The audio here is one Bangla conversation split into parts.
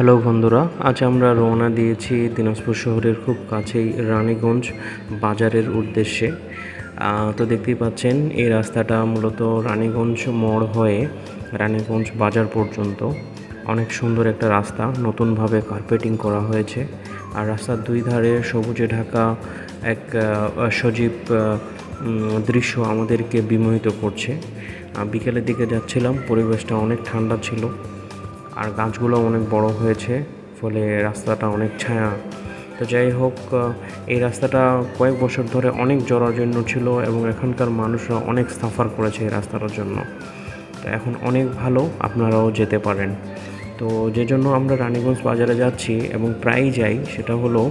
হ্যালো বন্ধুরা, আজ আমরা রওনা দিয়েছি দিনাজপুর শহরের খুব কাছেই রানীগঞ্জ বাজারের উদ্দেশ্যে। তো দেখতেই পাচ্ছেন, এই রাস্তাটা মূলত রানীগঞ্জ মোড় হয়ে রানীগঞ্জ বাজার পর্যন্ত। অনেক সুন্দর একটা রাস্তা, নতুনভাবে কার্পেটিং করা হয়েছে। আর রাস্তার দুই ধারে সবুজে ঢাকা এক সজীব দৃশ্য আমাদেরকে বিমোহিত করছে। বিকেলের দিকে যাচ্ছিলাম, পরিবেশটা অনেক ঠান্ডা ছিল। আর গাছগুলো অনেক বড় হয়েছে, ফলে রাস্তাটা অনেক ছায়া। তো যাই হোক এই রাস্তাটা কয়েক বছর ধরে অনেক জরাজীর্ণ ছিল এবং এখানকার মানুষরা অনেক সাফার করেছে এই রাস্তাটার জন্য। তো এখন অনেক ভালো, আপনারাও যেতে পারেন। তো যে জন্য আমরা রানীগঞ্জ বাজারে যাচ্ছি এবং প্রায়ই যাই, সেটা হলো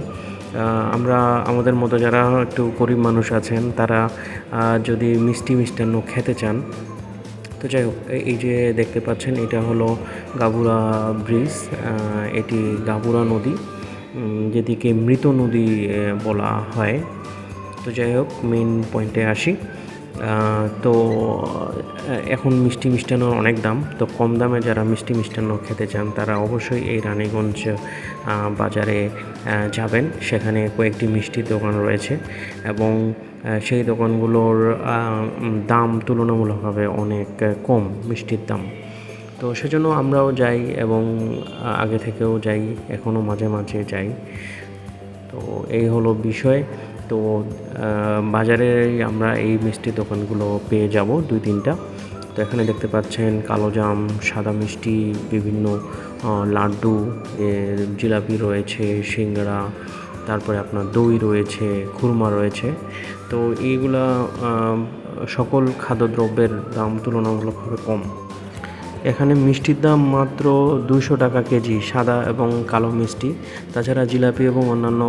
আমরা আমাদের মতো যারা একটু গরিব মানুষ আছেন, তারা যদি মিষ্টি মিষ্টান্ন খেতে চান তো যাই হোক এই- যে দেখতে পাচ্ছেন, এটা হলো গাবুরা ব্রিজ এটি গাবুরা নদী যেদিকে মৃত নদী বলা হয়। তো যাই হোক মেন পয়েন্টে আসি। তো এখন মিষ্টি মিষ্টান্নর অনেক দাম। তো কম দামে যারা মিষ্টি মিষ্টান্ন খেতে চান, তারা অবশ্যই এই রানীগঞ্জ বাজারে যাবেন। সেখানে কয়েকটি মিষ্টির দোকান রয়েছে এবং সেই দোকানগুলোর দাম তুলনামূলকভাবে অনেক কম, মিষ্টির দাম। তো সেজন্য আমরাও যাই এবং আগে থেকেও যাই, এখনও মাঝে মাঝে যাই। তো এই হলো বিষয়। তো বাজারে আমরা এই মিষ্টির দোকানগুলো পেয়ে যাব দুই তিনটা। তো এখানে দেখতে পাচ্ছেন কালোজাম সাদা মিষ্টি, বিভিন্ন লাড্ডু জিলাপি রয়েছে সিঙ্গাড়া তারপরে আপনার দই রয়েছে, খুরমা রয়েছে। তো এইগুলা সকল খাদ্যদ্রব্যের দাম তুলনামূলকভাবে কম। এখানে মিষ্টির দাম মাত্র দুশো টাকা কেজি, সাদা এবং কালো মিষ্টি। তাছাড়া জিলাপি এবং অন্যান্য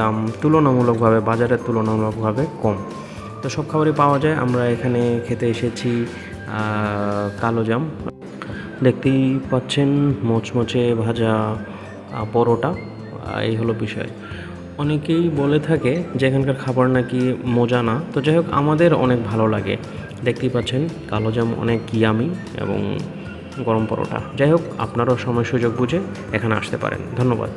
দাম তুলনামূলকভাবে, বাজারের তুলনামূলকভাবে কম। তো সব খাবারই পাওয়া যায়। আমরা এখানে খেতে এসেছি কালো জাম। দেখতেই পাচ্ছেন, মোচমোচে ভাজা পরোটা। এই হলো বিষয়। অনেকেই বলে থাকে যে এখানকার খাবার নাকি মজা না। তো যাই হোক, আমাদের অনেক ভালো লাগে। দেখতেই পাচ্ছেন, কালো জাম অনেক ইয়ামি এবং গরম পরোটা। যাই হোক, আপনারও সময় সুযোগ বুঝে এখানে আসতে পারেন। ধন্যবাদ।